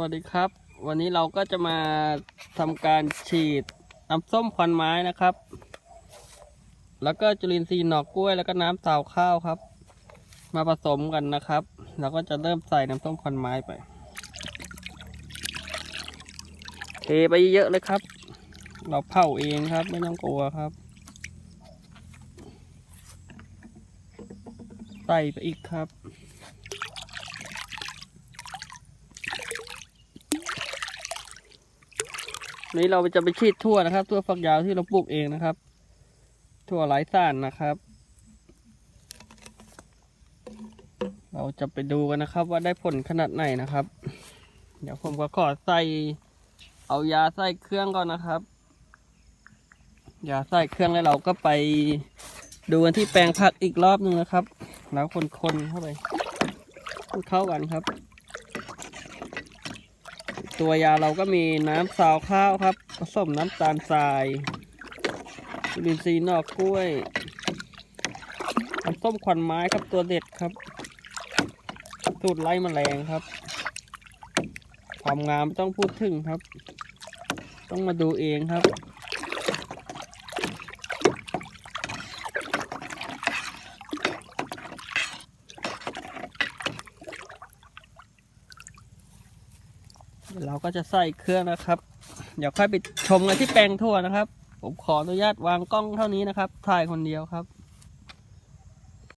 วัสดีครับ วันนี้เราก็จะมาทำการฉีดน้ำส้มควันไม้นะครับ แล้วก็จุลินทรีย์หนอกกล้วยแล้วก็น้ำสาวข้าวครับ มาผสมกันนะครับ เราก็จะเริ่มใส่น้ำส้มควันไม้ไป เทไปเยอะเลยครับ เราเผาเองครับไม่ต้องกลัวครับ ใส่ไปอีกครับ นี้เราจะไปฉีดทั่วนะครับทั่วฝักยาวที่เราปลูกเองนะครับ ทั่วไร้สารนะครับ เราจะไปดูกันนะครับ ว่าได้ผลขนาดไหนนะครับ เดี๋ยวผมก็ขอใส่เอายาใส่เครื่องก่อนนะครับ ยาใส่เครื่องแล้วเราก็ไปดูกันที่แปลงผักอีกรอบหนึ่งนะครับ แล้วคนๆเข้าไปเข้ากันครับ ตัวยาเราก็มีน้ำซาวข้าวครับ ผสมน้ำตาลทรายจุลินทรีย์นอกกล้วยน้ำส้มขวันไม้ครับตัวเด็ดครับ สูตรไล่แมลงครับ ความงามไม่ต้องพูดถึงครับ ต้องมาดูเองครับ เดี๋ยวเราก็จะใส่เครื่องนะครับ เดี๋ยวค่อยไปชมกันที่แปลงทั่วนะครับ ผมขออนุญาตวางกล้องเท่านี้นะครับ ถ่ายคนเดียวครับ